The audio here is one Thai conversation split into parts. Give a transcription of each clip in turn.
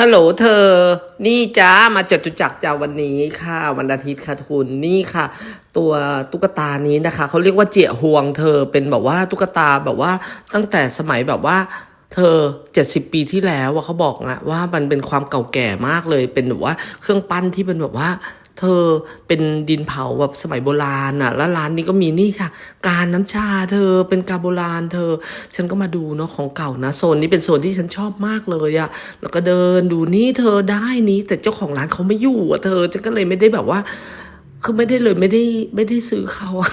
ฮัลโหลเธอ นี่จ้ามาจตุจักรจ้าวันนี้ค่ะ วันอาทิตย์ค่ะทุณนนี่ค่ะ ตัวตุ๊กตานี้นะคะเขาเรียกว่าเจี๋ยห่วงเธอเป็นแบบว่าตุ๊กตาแบบว่าตั้งแต่สมัยแบบว่า เธอเจ็ดสิบปีที่แล้วว่ะเขาบอกนะว่ามันเป็นความเก่าแก่มากเลยเป็นแบบว่าเครื่องปั้นที่เป็นแบบว่า เธอเป็นดินเผาแบบสมัยโบราณอะ แล้วร้านนี้ก็มีนี่ค่ะ การน้ำชาเธอเป็นกาโบราณเธอ ฉันก็มาดูเนาะของเก่านะโซนนี้เป็นโซนที่ฉันชอบมากเลยอะแล้วก็เดินดูนี่เธอได้นี้ แต่เจ้าของร้านเขาไม่อยู่อะเธอฉันก็เลยไม่ได้แบบว่า คือไม่ได้เลยไม่ได้ไม่ได้ซื้อเขาอะ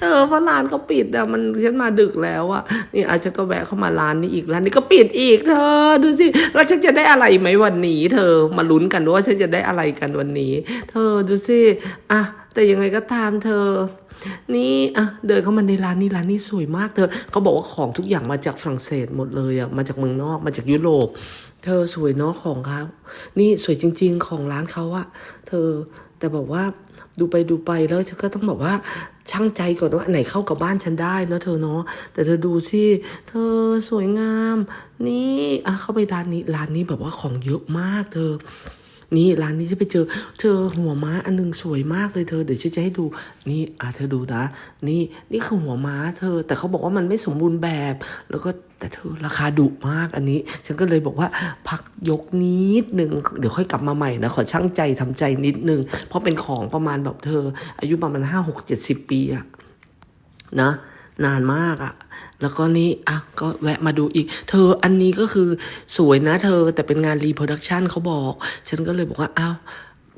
เออเพราะร้านเขาปิดอะมันฉันมาดึกแล้วอะนี่อาจจะก็แวะเข้ามาร้านนี้อีกร้านนี้ก็ปิดอีกเธอดูสิแล้วฉันจะได้อะไรไหมวันนี้ เธอมาลุ้นกันว่าฉันจะได้อะไรกันวันนี้ เธอดูสิอะแต่ยังไงก็ตามเธอนี่อะเดินเข้ามาในร้านนี้ร้านนี้สวยมากเธอเขาบอกว่าของทุกอย่างมาจากฝรั่งเศสหมดเลยอะมาจากเมืองนอกมาจากยุโรป เธอสวยเนาะของเขานี่สวยจริง ๆ ของร้านเขาอะเธอ แต่บอกว่าดูไปดูไปแล้วฉันก็ต้องบอกว่าช่างใจก่อนว่าไหนเข้ากับบ้านฉันได้เนาะเธอเนาะแต่เธอดูสิเธอสวยงาม นี่อะเข้าไปร้านนี้ร้านนี้แบบว่าของเยอะมากเธอ นี่ร้านนี้จะไปเจอ เจอหัวม้าอันหนึงสวยมากเลยเธอ เดี๋ยวฉันจะให้ดู นี่อะเธอดูนะ นี่นี่คือหัวม้าเธอ แต่เขาบอกว่ามันไม่สมบูรณ์แบบ แล้วก็แต่เธอราคาดุมากอันนี้ ฉันก็เลยบอกว่าพักยกนิดหนึ่งเดี๋ยวค่อยกลับมาใหม่นะขอช่างใจทำใจนิดนึงเพราะเป็นของประมาณแบบเธอ อายุประมาณห้าหกเจ็ดสิบปีอะนะ นานมากอะ่ะ แล้วก็นี่อะก็แวะมาดูอีก เธออันนี้ก็คือสวยนะเธอแต่เป็นงานรีโปรดักชันเขาบอก ฉันก็เลยบอกว่าอ้าว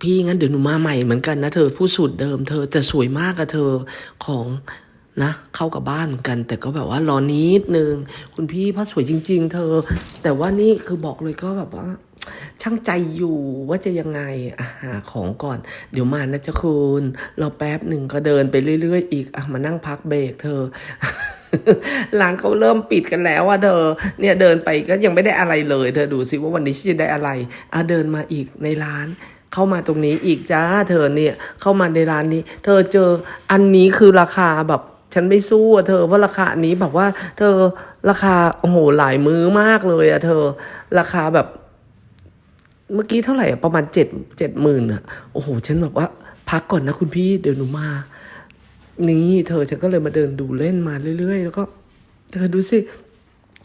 พี่งั้นเดี๋ยวหนูมาใหม่เหมือนกันนะเธอผู้สูตรเดิมเธอแต่สวยมากอะเธอของนะเข้ากับบ้านเหมือนกัน แต่ก็แบบว่ารอนิดนึง คุณพี่เพราสวยจริง ๆ เธอ แต่ว่านี่คือบอกเลยก็แบบว่า ช่างใจอยู่ว่าจะยังไงอะหาของก่อน เดี๋ยวมานะเจ้าคุณรอแป๊บหนึ่งก็เดินไปเรื่อย ๆ อีกอะมานั่งพักเบรกเธอร้านเขาเริ่มปิดกันแล้วอะเธอ เนี่ยเดินไปก็ยังไม่ได้อะไรเลย เธอดูสิว่าวันนี้ฉันจะได้อะไรอะเดินมาอีกในร้านเข้ามาตรงนี้อีกจ้าเธอเนี่ยเข้ามาในร้านนี้ เธอเจออันนี้คือราคาแบบฉันไม่สู้อะเธอเพราะราคานี้แบบว่า เธอราคาโอ้โหหลายมื้อมากเลยอะเธอ ราคาแบบ เมื่อกี้เท่าไหร่อะประมาณเจ็ดเจ็ดหมื่นอะโอ้โหฉันแบบว่า พักก่อนนะคุณพี่เดี๋ยวหนูมา นี่เธอฉันก็เลยมาเดินดูเล่นมาเรื่อย ๆ แล้วก็เธอดูสิ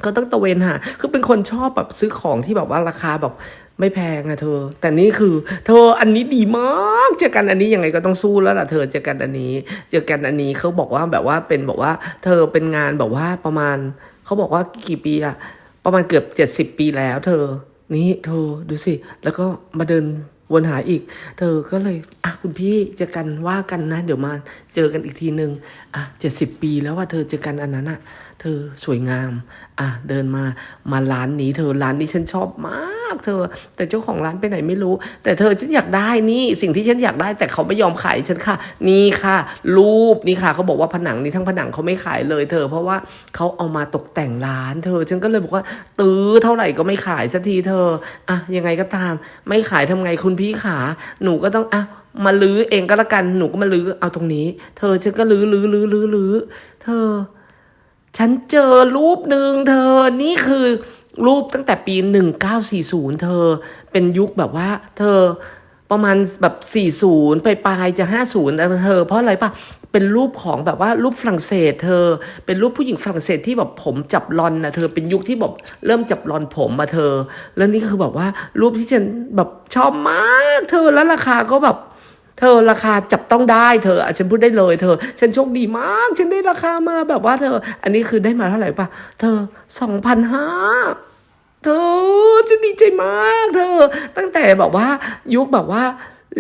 ก็ต้องตะเวนหา คือเป็นคนชอบแบบซื้อของที่แบบว่าราคาแบบไม่แพงอะเธอ แต่นี่คือ เธออันนี้ดีมาก เจอกันอันนี้ยังไงก็ต้องสู้แล้วล่ะเธอ เจอกันอันนี้ เจอกันอันนี้เขาบอกว่าแบบว่าเป็นบอกว่า เธอเป็นงานแบบว่าประมาณ เขาบอกว่ากี่ปีอะประมาณเกือบเจ็ดสิบปีแล้ว เธอ นี่โทรดูสิ แล้วก็มาเดิน วนหาอีก เธอก็เลย อะคุณพี่เจอกันว่ากันนะ เดี๋ยวมาเจอกันอีกทีหนึ่งอะเจ็ดสิบปีแล้วว่าเธอเจอกันอันนั้นอะ เธอสวยงาม อะเดินมามาร้านนี้ เธอร้านนี้ฉันชอบมาก เธอ แต่เจ้าของร้านไปไหนไม่รู้ แต่เธอฉันอยากได้นี่ สิ่งที่ฉันอยากได้ แต่เขาไม่ยอมขายฉันค่ะ นี่ค่ะ รูปนี่ค่ะเขาบอกว่าผนังนี้ทั้งผนังเขาไม่ขายเลย เธอเพราะว่าเขาเอามาตกแต่งร้าน เธอฉันก็เลยบอกว่า ตื้อเท่าไหร่ก็ไม่ขายสักทีเธอ อะยังไงก็ตาม ไม่ขายทำไงคุณพี่ขาหนูก็ต้องอะมาลื้อเองก็แล้วกันหนูก็มาลื้อเอาตรงนี้ เธอฉันก็ลื้อลื้อลื้อลื้อลื้อเธอ ฉันเจอรูปหนึ่งเธอนี่คือรูปตั้งแต่ปี1940เธอ เป็นยุคแบบว่า เธอ ประมาณแบบ 40 ไปปลายจะ 50เธอ เพราะอะไรปะเป็นรูปของแบบว่ารูปฝรั่งเศส เธอ เป็นรูปผู้หญิงฝรั่งเศสที่แบบผมจับรอนนะเธอ เป็นยุคที่แบบเริ่มจับรอนผมมาเธอ แล้วนี่คือแบบว่ารูปที่ฉันแบบชอบมาก เธอ แล้วราคาก็แบบเธอราคาจับต้องได้เธออะฉันพูดได้เลยเธอ ฉันโชคดีมาก ฉันได้ราคามาแบบว่าเธอ อันนี้คือได้มาเท่าไหร่ปะเธอสองพันห้า เธอฉันดีใจมากเธอ ตั้งแต่แบบว่ายุคแบบว่า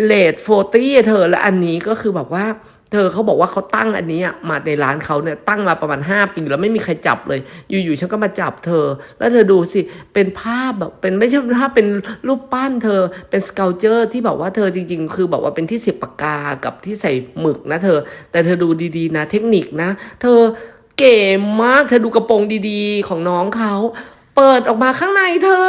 เลดโฟตี้เธอและอันนี้ก็คือแบบว่า เธอเขาบอกว่าเขาตั้งอันนี้มาในร้านเขาเนี่ยตั้งมาประมาณ 5 ปีแล้วไม่มีใครจับเลย อยู่ๆฉันก็มาจับเธอ แล้วเธอดูสิ เป็นภาพแบบเป็นไม่ใช่ภาพเป็นรูปปั้นเธอเป็นสเกลเจอร์ที่แบบว่าเธอจริงๆ คือแบบว่าเป็นที่เสียบปากกากับที่ใส่หมึกนะเธอ แต่เธอดูดีๆนะ เทคนิคนะ เธอเก๋มากเธอดูกระโปรงดีๆ ของน้องเขา เปิดออกมาข้างในเธอ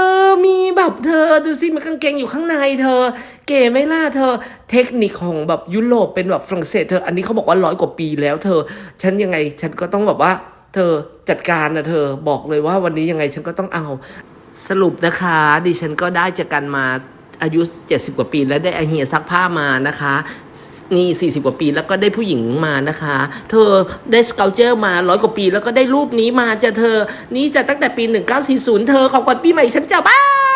มีแบบเธอดูสิมันกางเกงอยู่ข้างในเธอ เก๋ไม่ล่ะเธอ เทคนิคของแบบยุโรปเป็นแบบฝรั่งเศสเธอ อันนี้เขาบอกว่าร้อยกว่าปีแล้วเธอ ฉันยังไงฉันก็ต้องแบบว่า เธอจัดการนะเธอบอกเลยว่าวันนี้ยังไงฉันก็ต้องเอาสรุปนะคะ ดิฉันก็ได้จากกันมาอายุ 70 กว่าปีแล้วได้ไอเฮียซักผ้ามานะคะ นี่40 กว่าปีแล้วก็ได้ผู้หญิงมานะคะ เธอได้สเกลเจอร์มาร้อยกว่าปี แล้วก็ได้รูปนี้มาจะเธอ นี่จะตั้งแต่ปี 1940 เธอของขวัญปีใหม่ฉันจะบ้า